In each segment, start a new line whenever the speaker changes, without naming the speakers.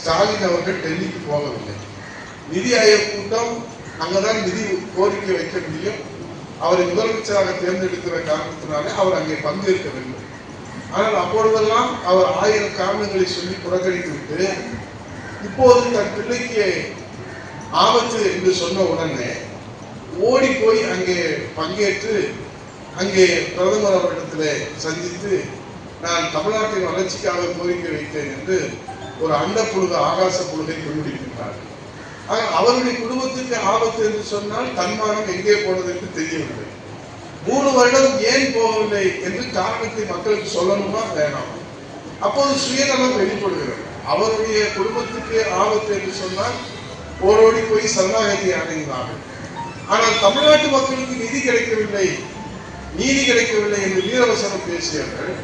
ஸ்டாலின் அவர்கள் டெல்லிக்கு போகவில்லை. நிதி ஆயோக் கூட்டம் அங்கதான் நிதி கோரிக்கை வைக்க முடியும். அவரை முதலமைச்சராக தேர்ந்தெடுக்கிற காரணத்தினாலே அவர் அங்கே பங்கேற்க வேண்டும். ஆனால் அப்பொழுதெல்லாம் அவர் ஆயிரம் காரணங்களை சொல்லி புறக்கணித்து விட்டு இப்போது தன் பிள்ளைக்கு ஆபத்து என்று சொன்ன உடனே ஓடி போய் அங்கே பங்கேற்று அங்கே பிரதமர் அவரிடத்தில் சந்தித்து நான் தமிழ்நாட்டின் வளர்ச்சிக்காக கோரிக்கை வைத்தேன் என்று ஒரு அண்ட புழுக ஆகாச புழுகை கொண்டுடிக்கின்றார் ஆனால் அவருடைய குடும்பத்துக்கு ஆபத்து என்று சொன்னால் தன்மானம் எங்கே போனது என்று தெரியவில்லை. மூணு வருடம் ஏன் போகவில்லை என்று காரணத்தை மக்களுக்கு சொல்லணுமா? வேணாம். அப்போது சுயநலம் வெளிப்படுகிறது. அவருடைய குடும்பத்துக்கு ஆபத்து என்று சொன்னால் ஓரோடி போய் சரணாகதி அடைந்தார்கள். ஆனால் தமிழ்நாட்டு மக்களுக்கு நிதி கிடைக்கவில்லை. நீதி கிடைக்கவில்லை என்று வீரவசனம் பேசியவர்கள்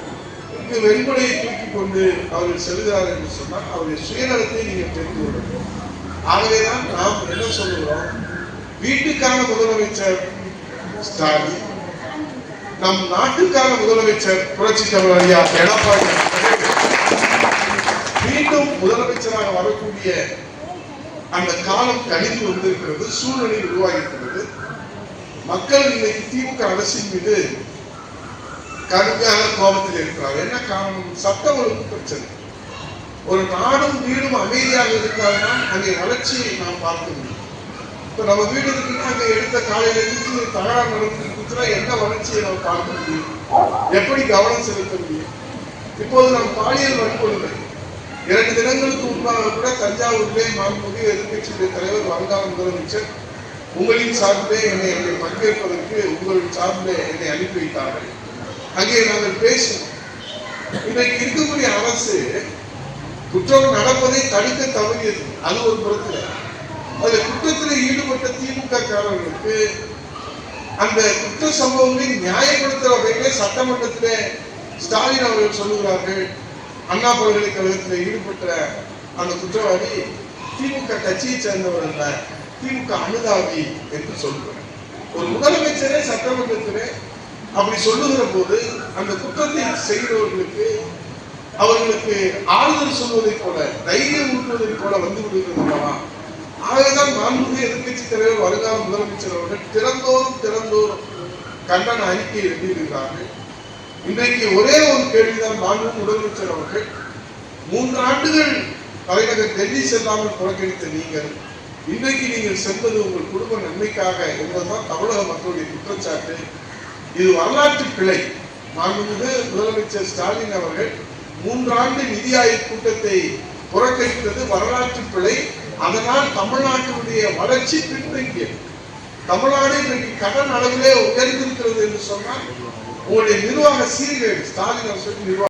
இங்கு வெண்படையை தூக்கி கொண்டு அவர்கள் செல்கிறார்கள் என்று சொன்னால் அவருடைய சுயநலத்தை நீங்கள் தெரிந்து கொள்ளணும் ஆகவேதான் நாம் என்ன சொல்லுகிறோம்? வீட்டுக்கான முதலமைச்சர் ஸ்டாலின் நம் நாட்டுக்கான முதலமைச்சர் புரட்சி தமிழர் ஐயா எடப்பாடி மீண்டும் முதலமைச்சராக வரக்கூடிய அந்த காலம் கழிந்து வந்திருக்கிறது சூழ்நிலை உருவாகியிருக்கிறது. மக்கள் இன்னைக்கு திமுக அரசின் மீது கடுமையான கோபத்தில் இருக்கிறார். என்ன காரணம்? சட்ட ஒழுங்கு பிரச்சனை ஒரு நாடும் வீடும் அமைதியாக இருந்தால்தான் அங்கே வளர்ச்சியை நாம் பார்க்க முடியும். இப்ப நம்ம வீடு இருக்குன்னா அங்கே எடுத்த காலையில இருந்து தகராறு நடந்துருச்சுன்னா என்ன வளர்ச்சியை நம்ம பார்க்க முடியும்? எப்படி கவனம் செலுத்த முடியும்? இப்போது நாம் பாலியல் வன்கொடுமை. இரண்டு தினங்களுக்கு முன்பாக கூட தஞ்சாவூரிலே மாண்புமிகு எதிர்கட்சியுடைய தலைவர் வருங்கால முதலமைச்சர் உங்களின் சார்பிலே என்னை என்னை பங்கேற்பதற்கு உங்களின் சார்பிலே என்னை அனுப்பி வைத்தார்கள். அங்கே நாங்கள் பேசினோம். இன்றைக்கு இருக்கக்கூடிய அரசு குற்றம் நடப்பதை தடுக்க தவறியது. அது ஒரு புறத்துல அதுல குற்றத்தில் ஈடுபட்ட திமுக காரர்களுக்கு அந்த குற்ற சம்பவங்களை நியாயப்படுத்துற வகையிலே சட்டமன்றத்திலே ஸ்டாலின் அவர்கள் சொல்லுகிறார்கள். அண்ணா பல்கலைக்கழகத்தில் ஈடுபட்ட அந்த குற்றவாளி திமுக கட்சியை சேர்ந்தவர் அல்ல திமுக அனுதாபி என்று சொல்கிறார் ஒரு முதலமைச்சரே சட்டமன்றத்திலே அப்படி சொல்லுகிற போது அந்த குற்றத்தை செய்கிறவர்களுக்கு அவர்களுக்கு ஆறுதல் சொல்வதைப் போல தைரியம் ஊட்டுவதைப் போல வந்து விடுகிறது அல்லவா? ஆகவேதான் மாண்புமிகு எதிர்க்கட்சி தலைவர் வருங்கால முதலமைச்சர் அவர்கள் திறந்தோறும் திறந்தோறும் கண்டன அறிக்கை எழுதியிருக்கிறார்கள். இன்றைக்கு ஒரே ஒரு கேள்விதான் மாண்பு முதலமைச்சர் அவர்கள். மூன்று ஆண்டுகள் தலைநகர் டெல்லி செல்லாமல் புறக்கணித்த நீங்கள் இன்றைக்கு நீங்கள் செல்வது உங்கள் குடும்ப நன்மைக்காக என்பதுதான் தமிழக மக்களுடைய குற்றச்சாட்டு. இது வரலாற்று பிழை மாண்புமிகு முதலமைச்சர் ஸ்டாலின் அவர்கள் மூன்றாண்டு நிதி ஆயோக் கூட்டத்தை புறக்கணித்தது வரலாற்று பிழை அதனால் தமிழ்நாட்டினுடைய வளர்ச்சி பின்தங்கியது. தமிழ்நாடு இன்றைக்கு கடன் அளவிலே உயர்ந்திருக்கிறது என்று சொன்னால் உங்களுடைய நிர்வாக சீர்கேடு ஸ்டாலின் அரசு நிர்வாகம்